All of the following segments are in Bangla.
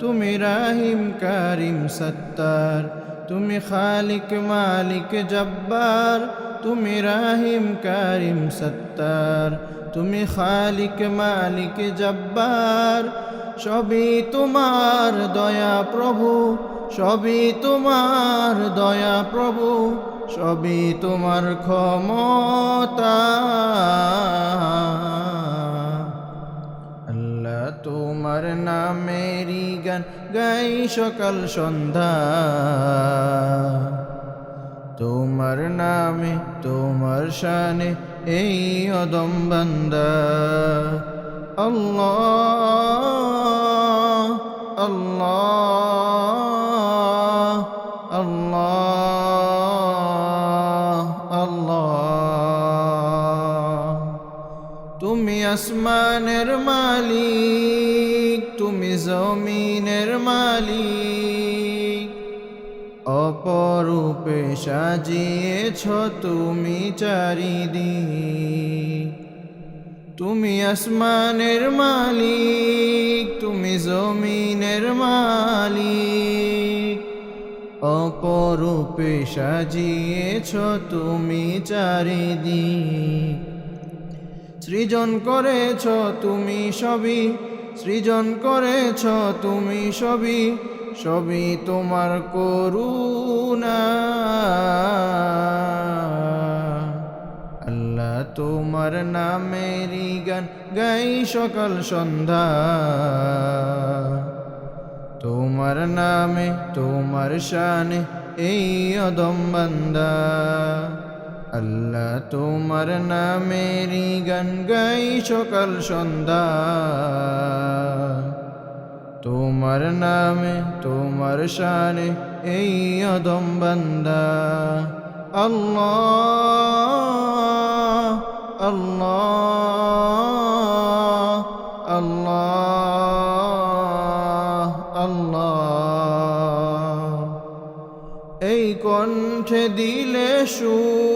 তুমি রাহিম, কারিম, সত্তার। তুমি খালিক, মালিক, জব্বার। তুমি রাহিম, কারিম, সত্তার। তুমি খালিক, মালিক, জব্বার। সবই তোমার দয়া প্রভু, সবই তোমার দয়া প্রভু, সবই তোমার ক্ষমতা। নামেরই গান গাই সকাল সন্ধ্যা। তোমার নামে, তোমার শানে এই অদম বান্দা। আল্লাহ আল্লাহ আল্লাহ আল্লাহ। তুমি আসমানের মালিক। জমিনের মালিক। অপরূপে সাজিয়েছ তুমি চারিদিক। তুমি আসমানের মালিক, তুমি জমিনের মালিক। অপরূপে সাজিয়েছ তুমি চারিদিক। সৃজন করেছ তুমি সবই সৃজন করেছ তুমি সবই সবই তোমার করুণা। আল্লাহ তোমার নামেরই গান গাই সকাল সন্ধ্যা। তোমার নামে, তোমার শানে এই অদম আল্লাহ তোমার নামেরই গান গাই সকাল সন্ধ্যা। তোমার নামে, তোমার শানে এই অদম বান্দা। আল্লাহ আল্লাহ আল্লাহ আল্লাহ। এই কণ্ঠে দিলে সুর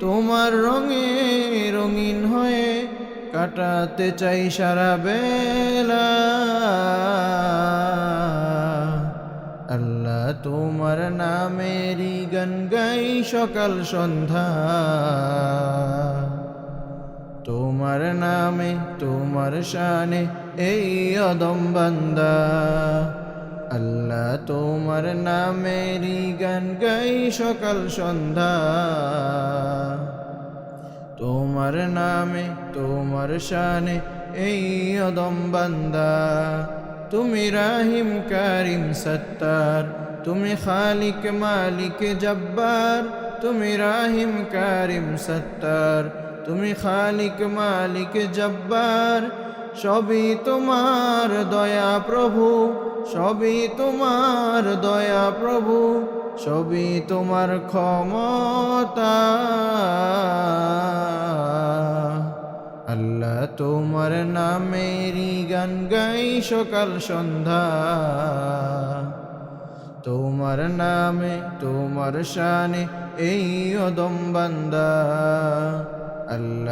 তোমার রঙে রঙিন হয়ে কাটাতে চাই সারা বেলা। আল্লাহ তোমার নামেরই গান গাই সকাল সন্ধ্যা। তোমার নামে, তোমার শানে এই অদম বান্দা। আল্লাহ তোমার নামেরই গান গাই সকাল সন্ধ্যা। তোমার নামে, তোমার শানে এই অদম বান্দা। তুমি রাহিম, কারিম, সত্তার। তুমি খালিক, মালিক, জব্বার। তুমি রাহিম, কারিম, সত্তার। তুমি খালিক, মালিক, জব্বার। সবই তোমার দয়া প্রভু, সবই তোমার দয়া প্রভু, সবই তোমার ক্ষমতা। আল্লাহ তোমার নামেরই গান গাই সকাল সন্ধ্যা। তোমার নামে, তোমার শানে এই অদম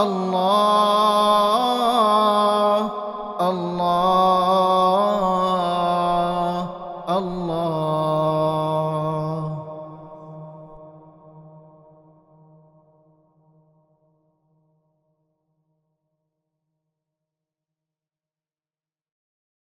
আল্লাহ।